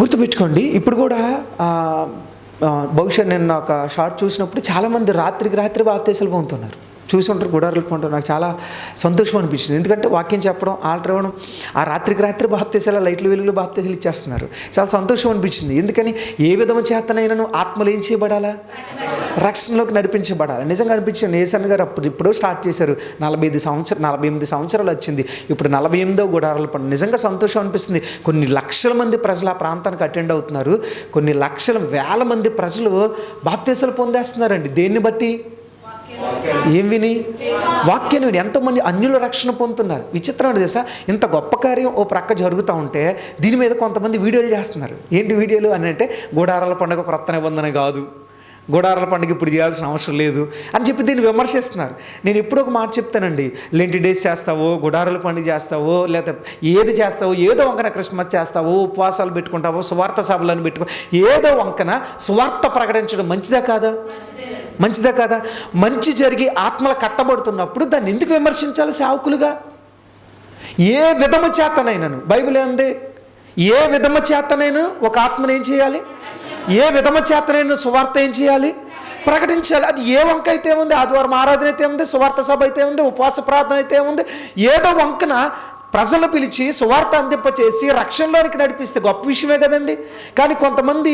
గుర్తుపెట్టుకోండి ఇప్పుడు కూడా బహుశా నేను ఒక షార్ట్ చూసినప్పుడు చాలామంది రాత్రికి రాత్రి బాప్తీసలు పొందుతున్నారు. చూసి ఉంటారు గుడారులు పొందుతారు నాకు చాలా సంతోషం అనిపించింది. ఎందుకంటే వాక్యం చెప్పడం ఆల్టర్ అవ్వడం ఆ రాత్రికి రాత్రి బాప్తీసాలు లైట్లు వెలుగులు బాప్తీసాలు ఇచ్చేస్తున్నారు. చాలా సంతోషం అనిపించింది. ఎందుకని? ఏ విధము చేతనైనాను ఆత్మలు ఏం చేయబడాలా? రక్షణలోకి నడిపించబడాలి? నిజంగా అనిపించింది. నేసన్ గారు అప్పుడు ఇప్పుడు స్టార్ట్ చేశారు. నలభై ఐదు సంవత్సరం నలభై ఎనిమిది సంవత్సరాలు వచ్చింది. ఇప్పుడు నలభై ఎనిమిదో గుడారాల పండుగ నిజంగా సంతోషం అనిపిస్తుంది. కొన్ని లక్షల మంది ప్రజలు ఆ ప్రాంతానికి అటెండ్ అవుతున్నారు. కొన్ని లక్షల వేల మంది ప్రజలు బాప్తీసాలు పొందేస్తున్నారండి. దేన్ని బట్టి? ఏం విని? వాక్యాన్ని విని ఎంతోమంది అన్యుల రక్షణ పొందుతున్నారు. విచిత్రం అంటే తెలుసా? ఇంత గొప్ప కార్యం ఓ ప్రక్క జరుగుతూ ఉంటే దీని మీద కొంతమంది వీడియోలు చేస్తున్నారు. ఏంటి వీడియోలు అని అంటే గుడారాల పండుగ క్రొత్త నిబంధన కాదు. గుడారాల పండుగ ఇప్పుడు చేయాల్సిన అవసరం లేదు. అని చెప్పి దీన్ని విమర్శిస్తున్నారు. నేను ఎప్పుడో ఒక మాట చెప్తానండి. లెంటి డేస్ చేస్తావో గుడారాల పండుగ చేస్తావో లేదా ఏది చేస్తావో ఏదో వంకన క్రిస్మస్ చేస్తావో ఉపవాసాలు పెట్టుకుంటావో సువార్త సభలను పెట్టుకో ఏదో వంకన సువార్త ప్రకటించడం మంచిదా కాదా? మంచిదే కదా? మంచి జరిగి ఆత్మలు కట్టబడుతున్నప్పుడు దాన్ని ఎందుకు విమర్శించాలి సేవకులుగా? ఏ విధము చేతనైనను? బైబిల్ ఏంది ఏ విధము చేతనైనా ఒక ఆత్మను ఏం చేయాలి? ఏ విధము చేతనైనా సువార్త ఏం చేయాలి? ప్రకటించాలి. అది ఏ వంక అయితే ఉంది? ఆదివారం ఆరాధన అయితే ఉంది? సువార్త సభ అయితే ఉంది? ఉపవాస ప్రార్థన అయితే ఉంది? ఏదో వంకన ప్రజలు పిలిచి సువార్త అందింపచేసి రక్షణలోనికి నడిపిస్తే గొప్ప విషయమే కదండి. కానీ కొంతమంది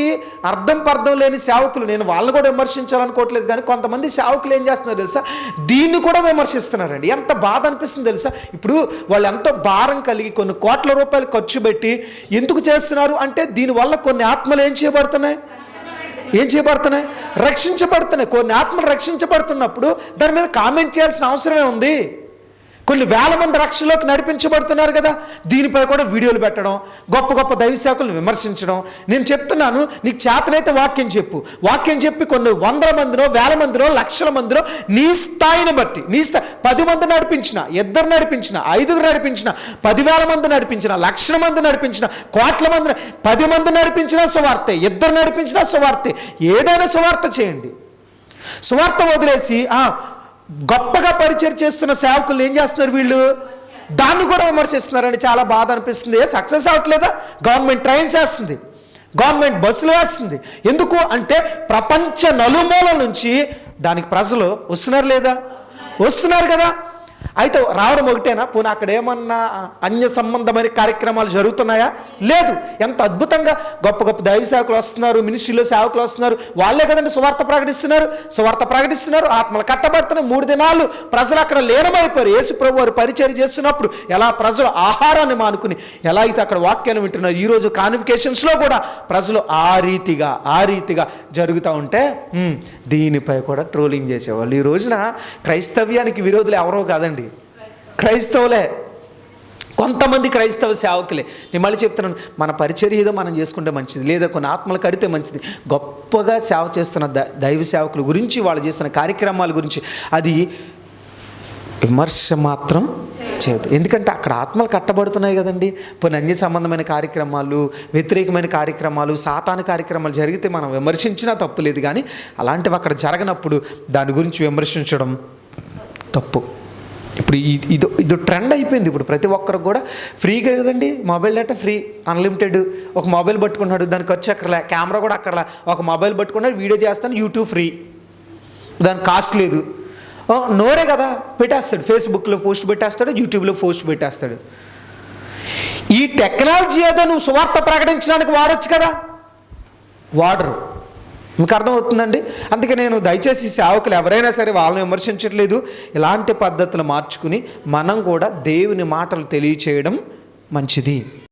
అర్థం పర్థం లేని సేవకులు నేను వాళ్ళని కూడా విమర్శించాలనుకోవట్లేదు కానీ కొంతమంది సేవకులు ఏం చేస్తున్నారు తెలుసా? దీన్ని కూడా విమర్శిస్తున్నారండి. ఎంత బాధ అనిపిస్తుంది తెలుసా? ఇప్పుడు వాళ్ళు ఎంతో భారం కలిగి కొన్ని కోట్ల రూపాయలు ఖర్చు పెట్టి ఎందుకు చేస్తున్నారు అంటే దీనివల్ల కొన్ని ఆత్మలు ఏం చేయబడుతున్నాయి? ఏం చేయబడుతున్నాయి? రక్షించబడుతున్నాయి. కొన్ని ఆత్మలు రక్షించబడుతున్నప్పుడు దాని మీద కామెంట్ చేయాల్సిన అవసరమే ఉంది. కొన్ని వేల మంది రక్షణలోకి నడిపించబడుతున్నారు కదా. దీనిపై కూడా వీడియోలు పెట్టడం గొప్ప గొప్ప దైవశాఖలను విమర్శించడం. నేను చెప్తున్నాను నీకు చేతనైతే వాక్యం చెప్పు. వాక్యం చెప్పి కొన్ని వందల మందినో వేల మందినో లక్షల మందినో నీ స్థాయిని బట్టి నీ స్థాయి పది మంది నడిపించిన ఇద్దరు నడిపించిన ఐదుగురు నడిపించిన పదివేల మంది నడిపించిన లక్షల మంది నడిపించిన కోట్ల మంది పది మంది నడిపించినా సువార్తే ఇద్దరు నడిపించినా సువార్తే. ఏదైనా సువార్త చేయండి. సువార్త వదిలేసి ఆ, గొప్పగా పరిచయం చేస్తున్న సేవకులు ఏం చేస్తున్నారు వీళ్ళు? దాన్ని కూడా విమర్శిస్తున్నారని చాలా బాధ అనిపిస్తుంది. సక్సెస్ అవ్వట్లేదా? గవర్నమెంట్ ట్రైన్స్ వేస్తుంది. గవర్నమెంట్ బస్సులు వేస్తుంది. ఎందుకు అంటే ప్రపంచ నలుమూల నుంచి దానికి ప్రజలు వస్తున్నారు లేదా? వస్తున్నారు కదా. అయితే రావడం ఒకటేనా? పోనీ అక్కడ ఏమన్నా అన్య సంబంధమైన కార్యక్రమాలు జరుగుతున్నాయా? లేదు. ఎంత అద్భుతంగా గొప్ప గొప్ప దైవ సేవకులు వస్తున్నారు మినిస్ట్రీలో సేవకులు వస్తున్నారు. వాళ్ళే కదండి సువార్త ప్రకటిస్తున్నారు. సువార్త ప్రకటిస్తున్నారు. ఆత్మలు కట్టబడుతున్నాయి. మూడు దినాలు ప్రజలు అక్కడ లీనమైపోయారు. యేసు ప్రభు వారు పరిచయం చేస్తున్నప్పుడు ఎలా ప్రజలు ఆహారాన్ని మానుకుని ఎలా అయితే అక్కడ వాక్యాన్ని వింటున్నారు ఈరోజు కాన్వికేషన్స్లో కూడా ప్రజలు ఆ రీతిగా ఆ రీతిగా జరుగుతూ ఉంటే దీనిపై కూడా ట్రోలింగ్ చేసేవాళ్ళు. ఈ రోజున క్రైస్తవ్యానికి విరోధులు ఎవరో కాదండి. క్రైస్తవులే. కొంతమంది క్రైస్తవ సేవకులే. నేను మళ్ళీ చెప్తున్నాను మన పరిచర్య ఏదో మనం చేసుకుంటే మంచిది లేదా కొన్ని ఆత్మలు కడితే మంచిది. గొప్పగా సేవ చేస్తున్న ద- దైవ సేవకుల గురించి వాళ్ళు చేస్తున్న కార్యక్రమాల గురించి అది విమర్శ మాత్రం చేయదు. ఎందుకంటే అక్కడ ఆత్మలు కట్టబడుతున్నాయి కదండి. కొన్ని అన్య సంబంధమైన కార్యక్రమాలు వ్యతిరేకమైన కార్యక్రమాలు సాతాన కార్యక్రమాలు జరిగితే మనం విమర్శించినా తప్పు లేదు. కానీ అలాంటివి అక్కడ జరగనప్పుడు దాని గురించి విమర్శించడం తప్పు. ఇప్పుడు ఇది ఇది ట్రెండ్ అయిపోయింది ఇప్పుడు. ప్రతి ఒక్కరికి కూడా ఫ్రీగా కదండి? మొబైల్ డేటా ఫ్రీ అన్లిమిటెడ్ ఒక మొబైల్ పట్టుకున్నాడు దానికి ఖర్చు అక్కర్లే. కెమెరా కూడా అక్కర్లే. ఒక మొబైల్ పట్టుకున్నాడు వీడియో చేస్తాను యూట్యూబ్ ఫ్రీ దానికి కాస్ట్ లేదు. నోరే కదా. పెట్టేస్తాడు. ఫేస్బుక్లో పోస్ట్ పెట్టేస్తాడు యూట్యూబ్లో పోస్ట్ పెట్టేస్తాడు. ఈ టెక్నాలజీ ఏదో నువ్వు సువార్త ప్రకటించడానికి వాడచ్చు కదా? వాడరు. మీకు అర్థమవుతుందండి? అందుకే నేను దయచేసి సేవకులు ఎవరైనా సరే వాళ్ళని విమర్శించట్లేదు. ఇలాంటి పద్ధతులు మార్చుకుని మనం కూడా దేవుని మాటలు తెలియచేయడం మంచిది.